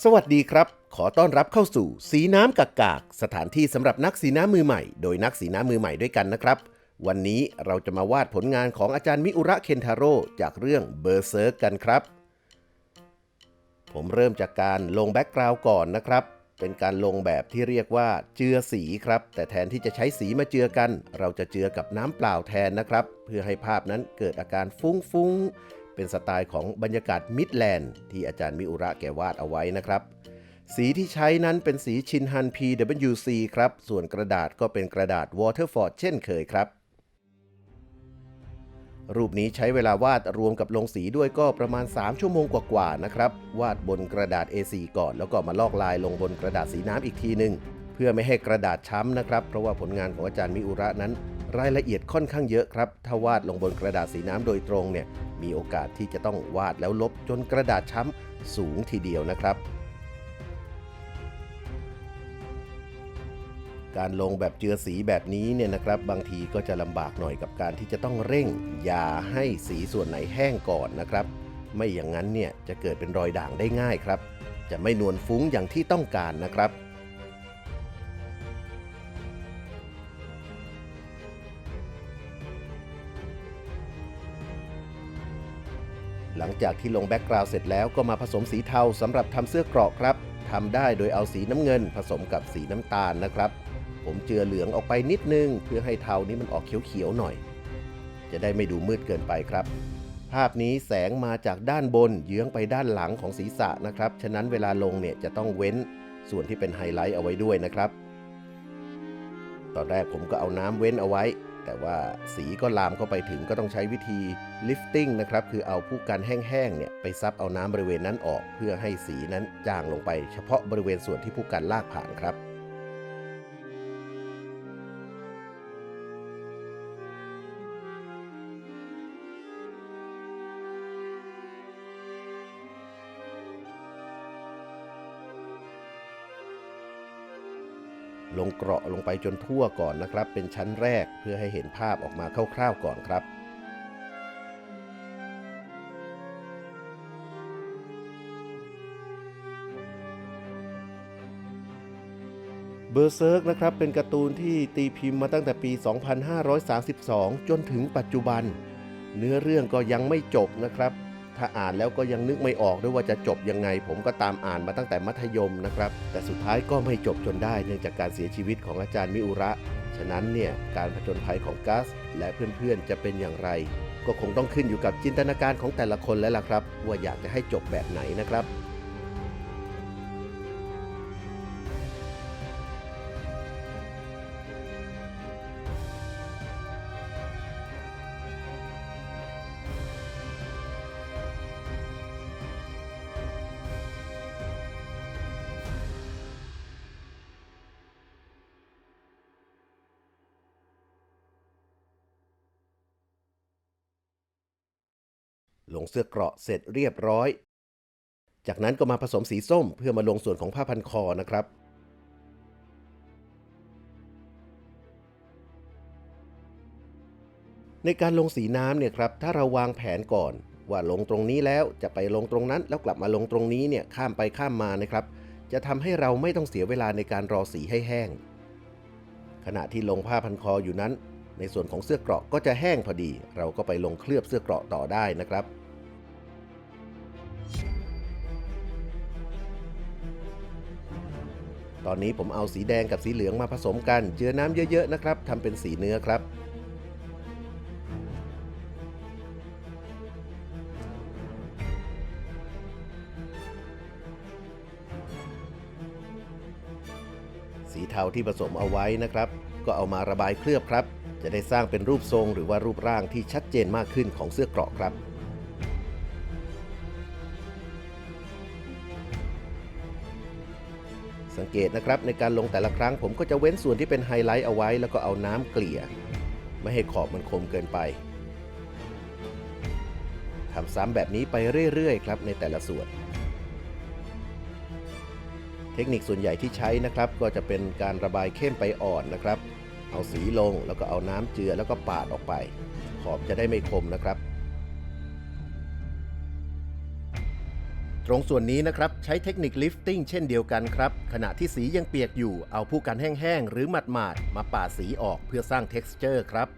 สวัสดีครับ ขอต้อนรับเข้าสู่สีน้ำกากาก สถานที่สำหรับนักสีน้ำมือใหม่ โดยนักสีน้ำมือใหม่ด้วยกันนะครับ วันนี้เราจะมาวาดผลงานของอาจารย์มิอุระเคนทาโร่จากเรื่องเบอร์เซิร์กกันครับ ผมเริ่มจากการลงแบ็กกราวด์ก่อนนะครับ เป็นการลงแบบที่เรียกว่าเจือสีครับ แต่แทนที่จะใช้สีมาเจือกัน เราจะเจือกับน้ำเปล่าแทนนะครับ เพื่อให้ภาพนั้นเกิดอาการฟุ้งๆ เป็นสไตล์ของบรรยากาศมิดแลนด์ที่อาจารย์มิอุระแกวาดเอาไว้นะครับ สีที่ใช้นั้นเป็นสีชินฮัน PWC ครับ ส่วนกระดาษก็เป็นกระดาษ Waterford เช่นเคยครับ รูปนี้ใช้เวลาวาดรวมกับลงสีด้วยก็ประมาณ 3 ชั่วโมงกว่าๆนะครับ วาดบนกระดาษ A4 ก่อนแล้วก็มาลอกลายลงบนกระดาษสีน้ำอีกทีหนึ่งเพื่อไม่ให้กระดาษช้ำนะครับ เพราะว่าผลงานของอาจารย์มิอุระนั้น รายละเอียดค่อนข้างเยอะครับ ถ้าวาดลงบนกระดาษสีน้ำโดยตรงเนี่ย มีโอกาสที่จะต้องวาดแล้วลบจนกระดาษช้ำสูงทีเดียวนะครับ การลงแบบเจือสีแบบนี้เนี่ยนะครับ บางทีก็จะลำบากหน่อยกับการที่จะต้องเร่ง อย่าให้สีส่วนไหนแห้งก่อนนะครับ ไม่อย่างนั้นเนี่ยจะเกิดเป็นรอยด่างได้ง่ายครับ จะไม่นวลฟุ้งอย่างที่ต้องการนะครับ จากที่ลงแบ็กกราวด์เสร็จแล้วก็มาผสมสีเทาสำหรับทำเสื้อเกราะครับทำได้โดยเอาสีน้ำเงินผสมกับสีน้ำตาลนะครับ ผมเจือเหลืองออกไปนิดนึง เพื่อให้เทานี้มันออกเขียวๆหน่อย จะได้ไม่ดูมืดเกินไปครับ ภาพนี้แสงมาจากด้านบนเยื้องไปด้านหลังของศีรษะนะครับ ฉะนั้นเวลาลงเนี่ยจะต้องเว้นส่วนที่เป็นไฮไลท์เอาไว้ด้วยนะครับ ตอนแรกผมก็เอาน้ำเว้นเอาไว้ แต่ว่าสีก็ลามเข้าไปถึงก็ต้องใช้วิธี lifting นะครับ คือเอาผู้กันแห้งๆ เนี่ย ไปซับเอาน้ำบริเวณนั้นออก เพื่อให้สีนั้นจางลงไป เฉพาะบริเวณส่วนที่ผู้กันลากผ่านครับ ลงเกราะลงไปจนทั่วก่อนนะครับ เป็นชั้นแรกเพื่อให้เห็นภาพออกมาคร่าวๆก่อนครับเบอร์เซิร์กนะครับเป็นการ์ตูนที่ตีพิมพ์มาตั้งแต่ปี 2532 จนถึงปัจจุบัน เนื้อเรื่องก็ยังไม่จบนะครับ ถ้าอ่านแล้วก็ยังนึกไม่ออกด้วยว่าจะจบยังไง ผมก็ตามอ่านมาตั้งแต่มัธยมนะครับ แต่สุดท้ายก็ไม่จบจนได้เนื่องจากการเสียชีวิตของอาจารย์มิอุระ ฉะนั้นเนี่ยการผจญภัยของกัส และเพื่อนๆจะเป็นอย่างไร ก็คงต้องขึ้นอยู่กับจินตนาการของแต่ละคนแล้วล่ะครับ ว่าอยากจะให้จบแบบไหนนะครับ ลงเสื้อเกราะเสร็จเรียบร้อย จากนั้นก็มาผสมสีส้มเพื่อมาลงส่วนของผ้าพันคอนะครับในการลงสีน้ำเนี่ยครับถ้าเราวางแผนก่อน ว่าลงตรงนี้แล้วจะไปลงตรงนั้น แล้วกลับมาลงตรงนี้เนี่ยข้ามไปข้ามมานะครับ จะทำให้เราไม่ต้องเสียเวลาในการรอสีให้แห้ง ขณะที่ลงผ้าพันคออยู่นั้น ในส่วนของเสื้อเกราะก็จะแห้งพอดี เราก็ไปลงเคลือบเสื้อเกราะต่อได้นะครับตอนนี้ผมเอาสีแดงกับสีเหลืองมาผสมกัน เจือน้ำเยอะๆนะครับทำเป็นสีเนื้อครับ สีเทาที่ผสมเอาไว้นะครับ ก็เอามาระบายเคลือบครับ จะได้สร้างเป็นรูปทรงหรือว่ารูปร่างที่ชัดเจนมากขึ้นของเสื้อเกราะครับ สังเกตนะครับในการลงแต่ละครั้งผมก็จะเว้นส่วนที่เป็นไฮไลท์เอาไว้ แล้วก็เอาน้ำเกลี่ย ไม่ให้ขอบมันคมเกินไปทำซ้ำแบบนี้ไปเรื่อยๆครับในแต่ละส่วน เทคนิคส่วนใหญ่ที่ใช้นะครับ ก็จะเป็นการระบายเข้มไปอ่อนนะครับ เอาสีลงแล้วก็เอาน้ำเจือแล้วก็ปาดออกไป ขอบจะได้ไม่คมนะครับ ตรงส่วนนี้นะครับใช้เทคนิคลิฟติ้งเช่นเดียวกันครับ ขณะที่สียังเปียกอยู่เอาผู้กันแห้งๆหรือหมาดๆมาปาดสีออกเพื่อสร้างเท็กซ์เจอร์ครับ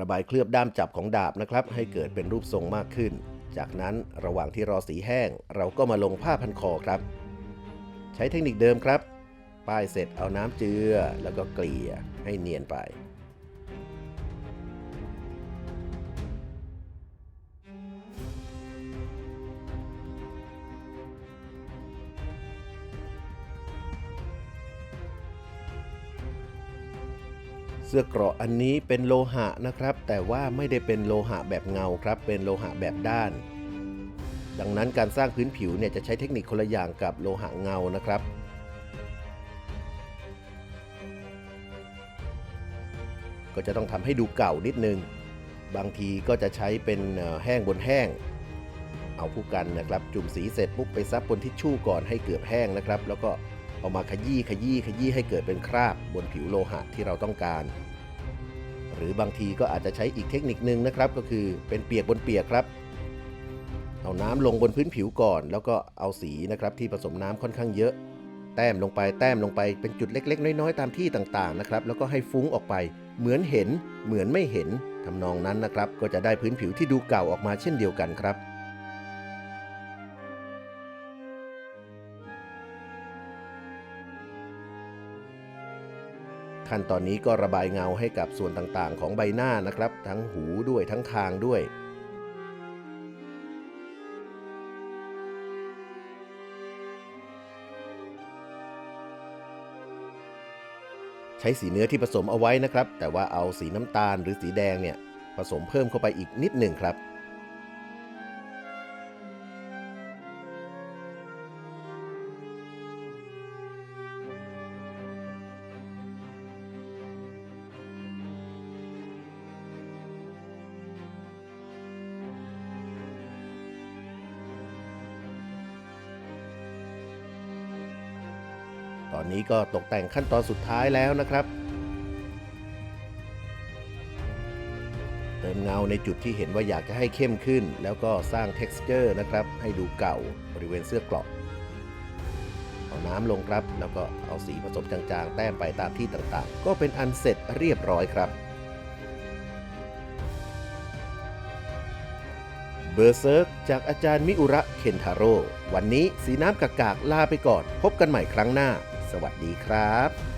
ระบายเคลือบด้ามจับของดาบนะครับ ให้เกิดเป็นรูปทรงมากขึ้น จากนั้นระหว่างที่รอสีแห้ง เราก็มาลงผ้าพันคอครับ ใช้เทคนิคเดิมครับ ป้ายเสร็จเอาน้ำเจือแล้วก็เกลี่ยให้เนียนไป เสื้อเกราะอันนี้เป็นโลหะนะครับ แต่ว่าไม่ได้เป็นโลหะแบบเงาครับ เป็นโลหะแบบด้าน ดังนั้นการสร้างพื้นผิวเนี่ยจะใช้เทคนิคคนละอย่างกับโลหะเงานะครับก็จะต้องทำให้ดูเก่านิดนึง บางทีก็จะใช้เป็นแห้งบนแห้ง เอาผู้กันนะครับ จุ่มสีเสร็จปุ๊บไปซับบนทิชชู่ก่อนให้เกือบแห้งนะครับ แล้วก็ เอามาขยี้ขยี้ขยี้ให้เกิดเป็นคราบบนผิวโลหะที่เราต้องการ หรือบางทีก็อาจจะใช้อีกเทคนิคนึงนะครับก็คือเป็นเปียกบนเปียกครับ เอาน้ำลงบนพื้นผิวก่อน แล้วก็เอาสีนะครับที่ผสมน้ำค่อนข้างเยอะ แต้มลงไปแต้มลงไปเป็นจุดเล็ก ๆ น้อยๆตามที่ต่างๆนะครับแล้วก็ให้ฟุ้งออกไป เหมือนเห็น เหมือนไม่เห็นทำนองนั้นนะครับก็จะได้พื้นผิวที่ดูเก่าออกมาเช่นเดียวกันครับ ขั้นตอนนี้ก็ระบายเงาให้กับส่วนต่างๆ ของใบหน้านะครับ ทั้งหูด้วยทั้งคางด้วยใช้สีเนื้อที่ผสมเอาไว้นะครับ แต่ว่าเอาสีน้ำตาลหรือสีแดงเนี่ย ผสมเพิ่มเข้าไปอีกนิดหนึ่งครับ อนนี้ก็ตกแต่งขั้นตอนสุดท้ายแล้วนะครับ เติมเงาในจุดที่เห็นว่าอยากจะให้เข้มขึ้น แล้วก็สร้าง texture นะครับ ให้ดูเก่าบริเวณเสื้อกราะเอาน้ำลงครับ แล้วก็เอาสีผสมจางๆ แต้มไปตามที่ต่างๆ ก็เป็นอันเสร็จเรียบร้อยครับเบอร์เซิร์กจากอาจารย์มิอุระเคนทาโร่วันนี้สีน้ำกากๆลาไปก่อน พบกันใหม่ครั้งหน้า สวัสดีครับ